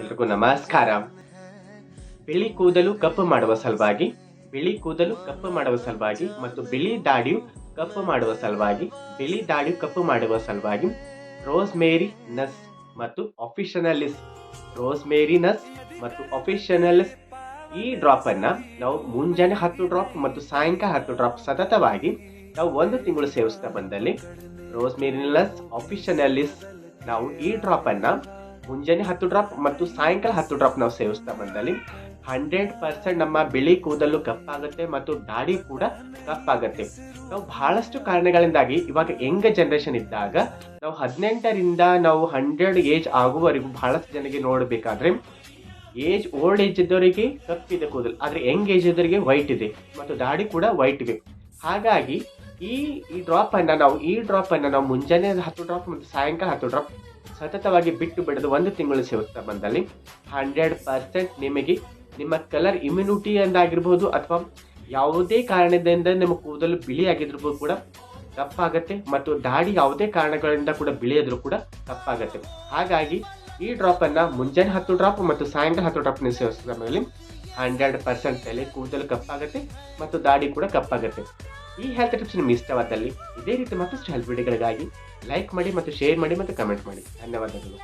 ಎಲ್ರಿಗೂ ನಮಸ್ಕಾರ. ಬಿಳಿ ಕೂದಲು ಕಪ್ಪು ಮಾಡುವ ಸಲುವಾಗಿ, ಬಿಳಿ ಕೂದಲು ಕಪ್ಪು ಮಾಡುವ ಸಲುವಾಗಿ ಮತ್ತು ಬಿಳಿ ದಾಡಿಯು ಕಪ್ಪು ಮಾಡುವ ಸಲುವಾಗಿ, ಬಿಳಿ ದಾಡಿಯು ಕಪ್ಪು ಮಾಡುವ ಸಲುವಾಗಿ ರೋಸ್ ಮೇರಿ ನಸ್ ಮತ್ತು ಆಫಿಷನಲಿಸ್. ರೋಸ್ ಮೇರಿ ನಸ್ ಮತ್ತು ಆಫಿಷನಲಿಸ್ ಈ ಡ್ರಾಪ್ ಅನ್ನ ನಾವು ಮುಂಜಾನೆ ಹತ್ತು ಡ್ರಾಪ್ ಮತ್ತು ಸಾಯಂಕಾಲ ಹತ್ತು ಡ್ರಾಪ್ ಸತತವಾಗಿ ನಾವು ಒಂದು ತಿಂಗಳು ಸೇವಿಸ್ತಾ ಬಂದಲ್ಲಿ ರೋಸ್ ಮೇರಿನಸ್ ಆಫಿಷನಲಿಸ್ ನಾವು ಈ ಡ್ರಾಪ್ ಅನ್ನ ಮುಂಜಾನೆ ಹತ್ತು ಡ್ರಾಪ್ ಮತ್ತು ಸಾಯಂಕಾಲ ಹತ್ತು ಡ್ರಾಪ್ ನಾವು ಸೇವಿಸ್ತಾ ಬಂದಲ್ಲಿ ಹಂಡ್ರೆಡ್ ಪರ್ಸೆಂಟ್ ನಮ್ಮ ಬಿಳಿ ಕೂದಲು ಕಪ್ಪಾಗುತ್ತೆ ಮತ್ತು ದಾಡಿ ಕೂಡ ಕಪ್ಪಾಗುತ್ತೆ. ನಾವು ಬಹಳಷ್ಟು ಕಾರಣಗಳಿಂದಾಗಿ ಇವಾಗ ಯಂಗ್ ಜನರೇಷನ್ ಇದ್ದಾಗ ನಾವು ಹದಿನೆಂಟರಿಂದ ನಾವು ಹಂಡ್ರೆಡ್ ಏಜ್ ಆಗುವವರೆಗೂ ಬಹಳಷ್ಟು ಜನರಿಗೆ ನೋಡಬೇಕಾದ್ರೆ ಏಜ್ ಓಲ್ಡ್ ಏಜ್ ಇದ್ದವರಿಗೆ ಕಪ್ಪಿದೆ ಕೂದಲು, ಆದರೆ ಯಂಗ್ ಏಜ್ ಇದ್ದವರಿಗೆ ವೈಟ್ ಇದೆ ಮತ್ತು ದಾಡಿ ಕೂಡ ವೈಟ್ ಇದೆ. ಹಾಗಾಗಿ ಈ ಈ ಡ್ರಾಪನ್ನು ನಾವು, ಈ ಡ್ರಾಪನ್ನು ನಾವು ಮುಂಜಾನೆ ಹತ್ತು ಡ್ರಾಪ್ ಮತ್ತು ಸಾಯಂಕಾಲ ಹತ್ತು ಡ್ರಾಪ್ ಸತತವಾಗಿ ಬಿಟ್ಟು ಬಿಡದು ಒಂದು ತಿಂಗಳು ಸೇವಿಸ್ತಾ ಬಂದಲ್ಲಿ, ಹಂಡ್ರೆಡ್ ಪರ್ಸೆಂಟ್ ನಿಮಗೆ ನಿಮ್ಮ ಕಲರ್ ಇಮ್ಯುನಿಟಿ ಅಂದಾಗಿರ್ಬೋದು ಅಥವಾ ಯಾವುದೇ ಕಾರಣದಿಂದ ನಿಮ್ಮ ಕೂದಲು ಬಿಳಿ ಆಗಿದ್ರೂ ಕೂಡ ತಪ್ಪಾಗತ್ತೆ ಮತ್ತು ದಾಡಿ ಯಾವುದೇ ಕಾರಣಗಳಿಂದ ಕೂಡ ಬಿಳಿಯಾದರೂ ಕೂಡ ತಪ್ಪಾಗತ್ತೆ. ಹಾಗಾಗಿ ಈ ಡ್ರಾಪ್ ಅನ್ನ ಮುಂಜಾನೆ ಹತ್ತು ಡ್ರಾಪ್ ಮತ್ತು ಸಾಯಂಕಾಲ ಹತ್ತು ಡ್ರಾಪ್ ನೀವು ಸೇವಿಸಿದ ಮೇಲೆ ಹಂಡ್ರೆಡ್ ಪರ್ಸೆಂಟ್ ತಲೆ ಕೂದಲು ಕಪ್ಪಾಗತ್ತೆ ಮತ್ತು ದಾಡಿ ಕೂಡ ಕಪ್ಪಾಗತ್ತೆ. ಈ ಹೆಲ್ತ್ ಟಿಪ್ಸ್ ನಿಮ್ಗೆ ಇಷ್ಟವಾದಲ್ಲಿ ಇದೇ ರೀತಿ ಮತ್ತಷ್ಟು ಹೆಲ್ತ್ ವಿಡಿಯೋಗಳಿಗಾಗಿ ಲೈಕ್ ಮಾಡಿ ಮತ್ತು ಶೇರ್ ಮಾಡಿ ಮತ್ತು ಕಮೆಂಟ್ ಮಾಡಿ. ಧನ್ಯವಾದಗಳು.